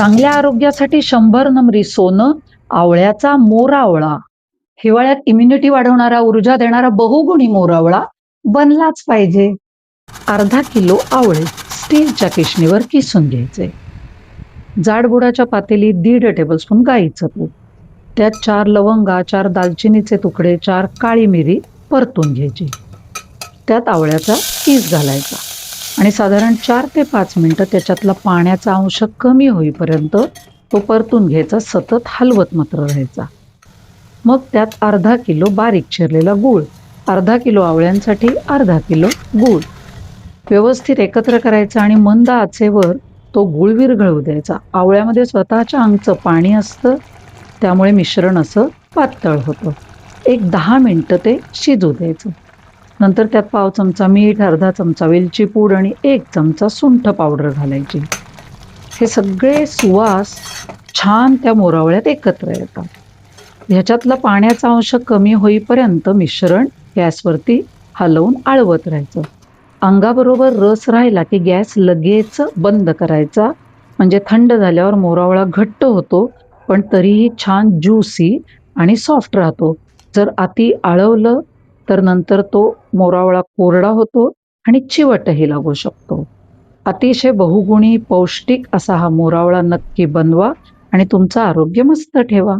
चांगल्या आरोग्यासाठी शंभर नंबरी सोनं आवळ्याचा मोरावळा हिवाळ्यात इम्युनिटी वाढवणारा ऊर्जा देणारा बहुगुणी मोरावळा बनलाच पाहिजे. अर्धा किलो आवळे स्टीलच्या किशणीवर किसून घ्यायचे. जाडबुडाच्या पातेलीत दीड टेबलस्पून गाईचं तूप त्यात चार लवंगा चार दालचिनीचे तुकडे चार काळी मिरी परतून घ्यायची. त्यात आवळ्याचा किस घालायचा. आणि साधारण चार ते पाच मिनटं त्याच्यातला पाण्याचा अंश कमी होईपर्यंत तो परतून घ्यायचा सतत हलवत मात्र राहायचा. मग त्यात अर्धा किलो बारीक चिरलेला गूळ अर्धा किलो आवळ्यांसाठी अर्धा किलो गूळ व्यवस्थित एकत्र करायचा आणि मंद आचेवर तो गूळ विरघळू द्यायचा. आवळ्यामध्ये स्वतःच्या अंगचं पाणी असतं त्यामुळे मिश्रण असं पातळ होतं. एक दहा मिनटं ते शिजू द्यायचं. नंतर त्यात पाव चमचा मीठ अर्धा चमचा वेलची पूड आणि एक चमचा सुंठ पावडर घालायची. हे सगळे सुवास छान त्या मोरावळ्यात एकत्र येतात. ह्याच्यातला पाण्याचा अंश कमी होईपर्यंत मिश्रण गॅसवरती हलवून आळवत राहायचं. अंगाबरोबर रस राहिला की गॅस लगेच बंद करायचा. म्हणजे थंड झाल्यावर मोरावळा घट्ट होतो पण तरीही छान ज्युसी आणि सॉफ्ट राहतो. जर अति आळवलं तर नंतर तो मोरावळा कोरडा होतो आणि चिवटही लागू शकतो. अतिशय बहुगुणी पौष्टिक असा हा मोरावळा नक्की बनवा आणि तुमचं आरोग्य मस्त ठेवा.